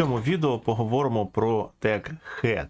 цьому відео поговоримо про тег head.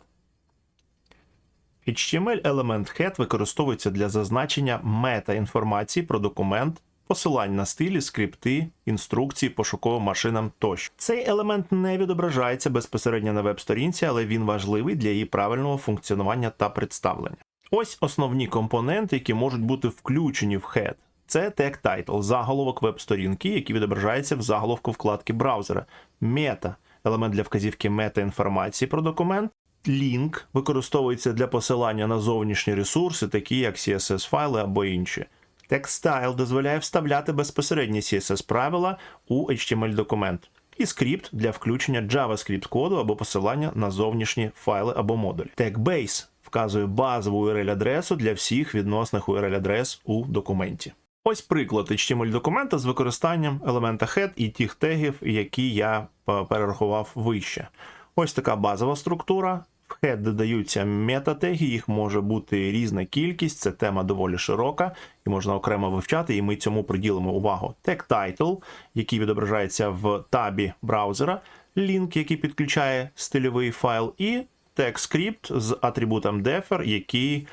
HTML елемент head використовується для зазначення мета-інформації про документ, посилань на стилі, скрипти, інструкції пошуковим машинам тощо. Цей елемент не відображається безпосередньо на веб-сторінці, але він важливий для її правильного функціонування та представлення. Ось основні компоненти, які можуть бути включені в head. Це тег title, заголовок веб-сторінки, який відображається в заголовку вкладки браузера. Мета елемент для вказівки мета-інформації про документ. Link використовується для посилання на зовнішні ресурси, такі як CSS-файли або інші. TextStyle дозволяє вставляти безпосередні CSS-правила у HTML-документ. І скрипт для включення JavaScript коду або посилання на зовнішні файли або модулі. TagBase вказує базову URL-адресу для всіх відносних URL-адрес у документі. Ось приклад HTML-документа з використанням елемента head і тих тегів, які я е, перерахував вище. Ось така базова структура. В head додаються метатеги, їх може бути різна кількість, це тема доволі широка, і можна окремо вивчати, і ми цьому приділимо увагу. Тег title, який відображається в табі браузера, лінк, який підключає стильовий файл, і тег script з атрибутом defer, який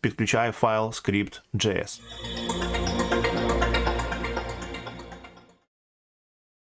підключає файл script.js.